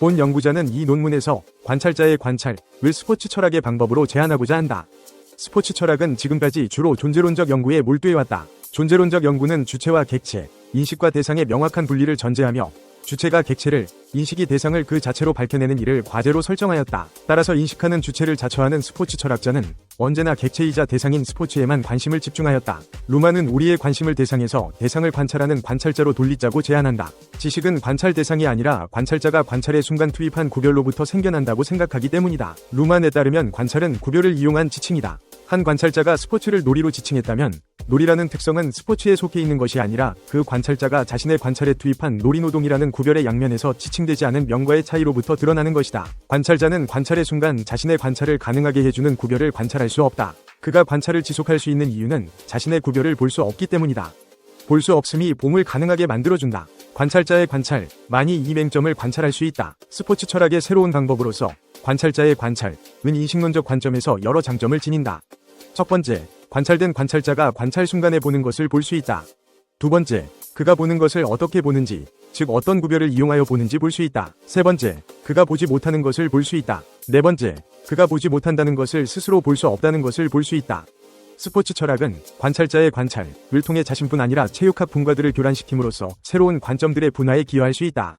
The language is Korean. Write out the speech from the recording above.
본 연구자는 이 논문에서 관찰자의 관찰을 스포츠 철학의 방법으로 제안하고자 한다. 스포츠 철학은 지금까지 주로 존재론적 연구에 몰두해왔다. 존재론적 연구는 주체와 객체, 인식과 대상의 명확한 분리를 전제하며 주체가 객체를, 인식이 대상을 그 자체로 밝혀내는 일을 과제로 설정하였다. 따라서 인식하는 주체를 자처하는 스포츠 철학자는 언제나 객체이자 대상인 스포츠에만 관심을 집중하였다. 루마는 우리의 관심을 대상에서 대상을 관찰하는 관찰자로 돌리자고 제안한다. 지식은 관찰 대상이 아니라 관찰자가 관찰의 순간 투입한 구별로부터 생겨난다고 생각하기 때문이다. 루만에 따르면 관찰은 구별을 이용한 지칭이다. 한 관찰자가 스포츠를 놀이로 지칭했다면 놀이라는 특성은 스포츠에 속해 있는 것이 아니라 그 관찰자가 자신의 관찰에 투입한 놀이노동이라는 구별의 양면에서 지칭되지 않은 명과의 차이로부터 드러나는 것이다. 관찰자는 관찰의 순간 자신의 관찰을 가능하게 해주는 구별을 관찰할 수 없다. 그가 관찰을 지속할 수 있는 이유는 자신의 구별을 볼 수 없기 때문이다. 볼 수 없음이 봄을 가능하게 만들어준다. 관찰자의 관찰, 만이 이 맹점을 관찰할 수 있다. 스포츠 철학의 새로운 방법으로서 관찰자의 관찰 은 인식론적 관점에서 여러 장점을 지닌다. 첫 번째, 관찰된 관찰자가 관찰 순간에 보는 것을 볼 수 있다. 두 번째, 그가 보는 것을 어떻게 보는지, 즉 어떤 구별을 이용하여 보는지 볼 수 있다. 세 번째, 그가 보지 못하는 것을 볼 수 있다. 네 번째, 그가 보지 못한다는 것을 스스로 볼 수 없다는 것을 볼 수 있다. 스포츠 철학은 관찰자의 관찰을 통해 자신뿐 아니라 체육학 분과들을 교란시킴으로써 새로운 관점들의 분화에 기여할 수 있다.